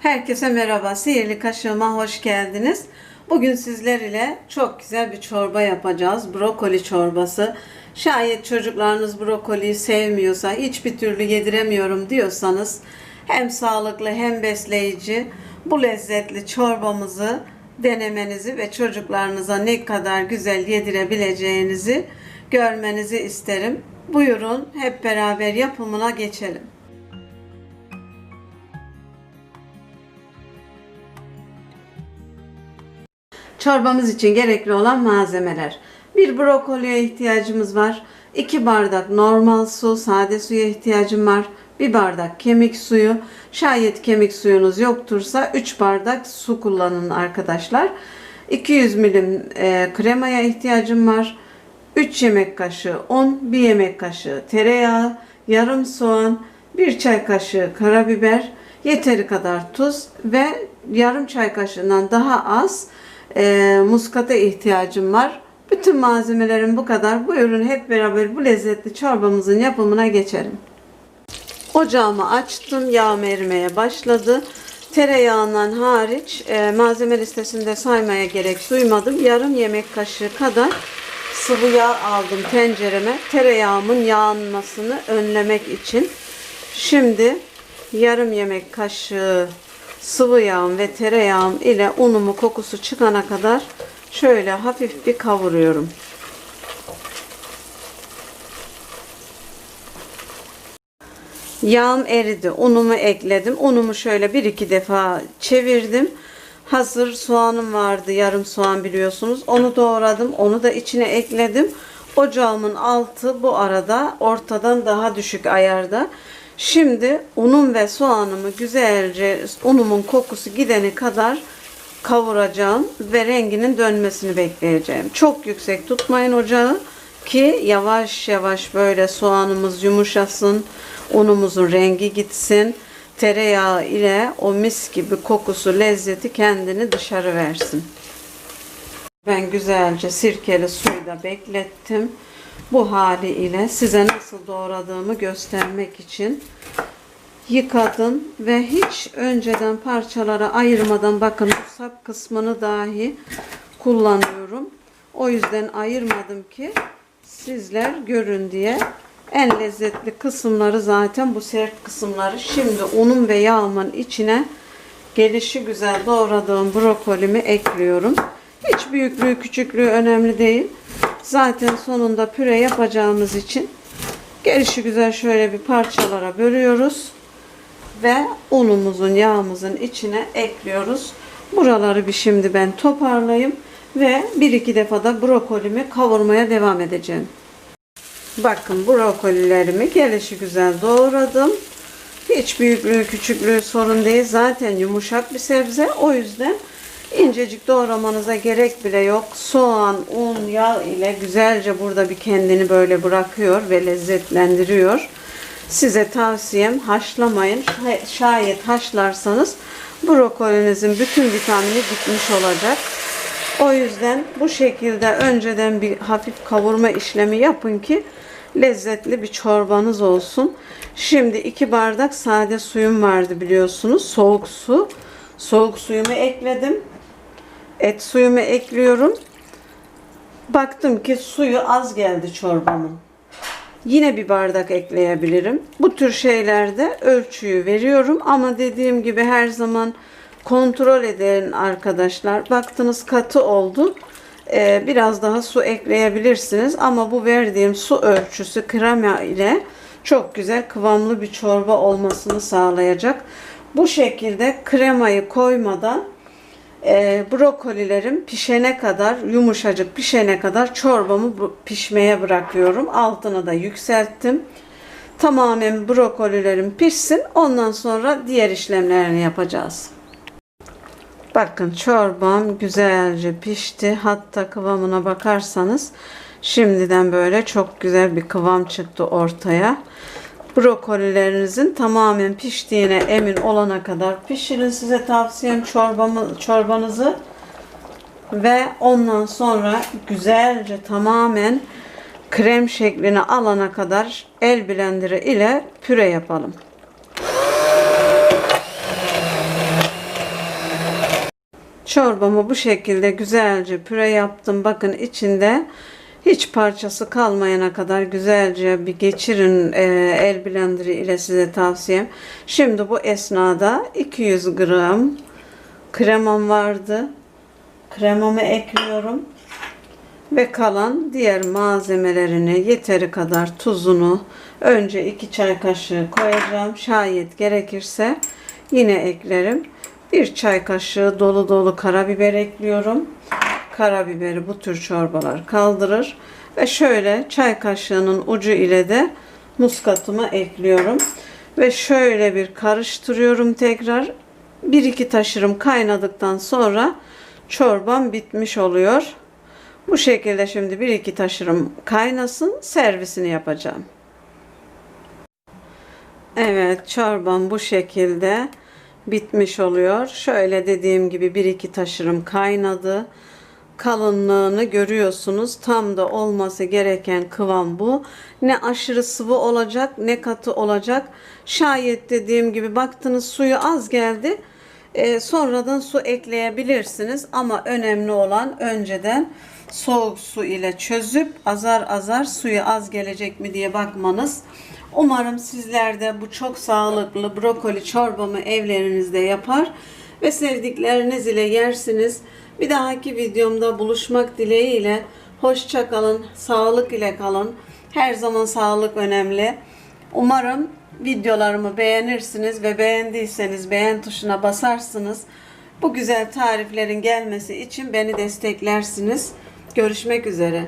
Herkese merhaba. Sihirli kaşığıma hoş geldiniz. Bugün sizler ile çok güzel bir çorba yapacağız. Brokoli çorbası. Şayet çocuklarınız brokoliyi sevmiyorsa, hiçbir türlü yediremiyorum diyorsanız hem sağlıklı hem besleyici bu lezzetli çorbamızı denemenizi ve çocuklarınıza ne kadar güzel yedirebileceğinizi görmenizi isterim. Buyurun hep beraber yapımına geçelim. Çorbamız için gerekli olan malzemeler. Bir brokoliye ihtiyacımız var. 2 bardak normal su, sade suya ihtiyacım var. 1 bardak kemik suyu. Şayet kemik suyunuz yoktursa 3 bardak su kullanın arkadaşlar. 200 milim e, kremaya ihtiyacım var. 3 yemek kaşığı un, 1 yemek kaşığı tereyağı, yarım soğan, 1 çay kaşığı karabiber, yeteri kadar tuz ve yarım çay kaşığından daha az e, muskata ihtiyacım var. Bütün malzemelerim bu kadar. Buyurun hep beraber bu lezzetli çorbamızın yapımına geçelim. Ocağımı açtım. Yağım erimeye başladı. Tereyağından hariç e, malzeme listesinde saymaya gerek duymadım. Yarım yemek kaşığı kadar sıvı yağ aldım tencereme. Tereyağımın yağlanmasını önlemek için. Şimdi yarım yemek kaşığı sıvı yağım ve tereyağım ile unumu kokusu çıkana kadar şöyle hafif bir kavuruyorum. Yağım eridi. Unumu ekledim. Unumu şöyle bir iki defa çevirdim. Hazır soğanım vardı. Yarım soğan biliyorsunuz. Onu doğradım. Onu da içine ekledim. Ocağımın altı bu arada ortadan daha düşük ayarda. Şimdi unum ve soğanımı güzelce unumun kokusu gidene kadar kavuracağım ve renginin dönmesini bekleyeceğim. Çok yüksek tutmayın ocağı ki yavaş yavaş böyle soğanımız yumuşasın, unumuzun rengi gitsin. Tereyağı ile o mis gibi kokusu, lezzeti kendini dışarı versin. Ben güzelce sirkeli suyu da beklettim. Bu hali ile size nasıl doğradığımı göstermek için yıkadım ve hiç önceden parçalara ayırmadan bakın bu sap kısmını dahi kullanıyorum. O yüzden ayırmadım ki sizler görün diye. En lezzetli kısımları zaten bu sert kısımları. Şimdi unum ve yağımın içine gelişi güzel doğradığım brokolimi ekliyorum. Hiç büyüklüğü küçüklüğü önemli değil. Zaten sonunda püre yapacağımız için gelişi güzel şöyle bir parçalara bölüyoruz ve unumuzun yağımızın içine ekliyoruz. Buraları bir şimdi ben toparlayayım ve bir iki defa da brokolimi kavurmaya devam edeceğim. Bakın brokolilerimi gelişi güzel doğradım. Hiç büyüklüğü küçüklüğü sorun değil. Zaten yumuşak bir sebze. O yüzden incecik doğramanıza gerek bile yok. Soğan, un, yağ ile güzelce burada bir kendini böyle bırakıyor ve lezzetlendiriyor. Size tavsiyem haşlamayın. Şayet haşlarsanız brokolinizin bütün vitamini gitmiş olacak. O yüzden bu şekilde önceden bir hafif kavurma işlemi yapın ki lezzetli bir çorbanız olsun. Şimdi iki bardak sade suyum vardı biliyorsunuz. Soğuk su. Soğuk suyumu ekledim. Et suyumu ekliyorum. Baktım ki suyu az geldi çorbamın. Yine bir bardak ekleyebilirim. Bu tür şeylerde ölçüyü veriyorum ama dediğim gibi her zaman kontrol edin arkadaşlar. Baktınız katı oldu. Ee, biraz daha su ekleyebilirsiniz ama bu verdiğim su ölçüsü krema ile çok güzel kıvamlı bir çorba olmasını sağlayacak. Bu şekilde kremayı koymadan e, brokolilerim pişene kadar yumuşacık pişene kadar çorbamı pişmeye bırakıyorum. Altını da yükselttim. Tamamen brokolilerim pişsin. Ondan sonra diğer işlemlerini yapacağız. Bakın çorbam güzelce pişti. Hatta kıvamına bakarsanız şimdiden böyle çok güzel bir kıvam çıktı ortaya. Brokolilerinizin tamamen piştiğine emin olana kadar pişirin. Size tavsiyem çorbamı, çorbanızı ve ondan sonra güzelce tamamen krem şeklini alana kadar el blenderı ile püre yapalım. Çorbamı bu şekilde güzelce püre yaptım. Bakın içinde hiç parçası kalmayana kadar güzelce bir geçirin e, el blenderi ile size tavsiyem. Şimdi bu esnada 200 gram kremam vardı. Kremamı ekliyorum. Ve kalan diğer malzemelerini yeteri kadar tuzunu önce 2 çay kaşığı koyacağım. Şayet gerekirse yine eklerim. Bir çay kaşığı dolu dolu karabiber ekliyorum. Karabiberi bu tür çorbalar kaldırır. Ve şöyle çay kaşığının ucu ile de muskatımı ekliyorum. Ve şöyle bir karıştırıyorum tekrar. Bir iki taşırım kaynadıktan sonra çorbam bitmiş oluyor. Bu şekilde şimdi bir iki taşırım kaynasın servisini yapacağım. Evet çorbam bu şekilde bitmiş oluyor. Şöyle dediğim gibi bir iki taşırım kaynadı. Kalınlığını görüyorsunuz. Tam da olması gereken kıvam bu. Ne aşırı sıvı olacak ne katı olacak. Şayet dediğim gibi baktınız suyu az geldi. Ee, sonradan su ekleyebilirsiniz ama önemli olan önceden soğuk su ile çözüp azar azar suyu az gelecek mi diye bakmanız. Umarım sizler de bu çok sağlıklı brokoli çorbamı evlerinizde yapar ve sevdikleriniz ile yersiniz. Bir dahaki videomda buluşmak dileğiyle hoşça kalın, sağlık ile kalın. Her zaman sağlık önemli. Umarım videolarımı beğenirsiniz ve beğendiyseniz beğen tuşuna basarsınız. Bu güzel tariflerin gelmesi için beni desteklersiniz. Görüşmek üzere.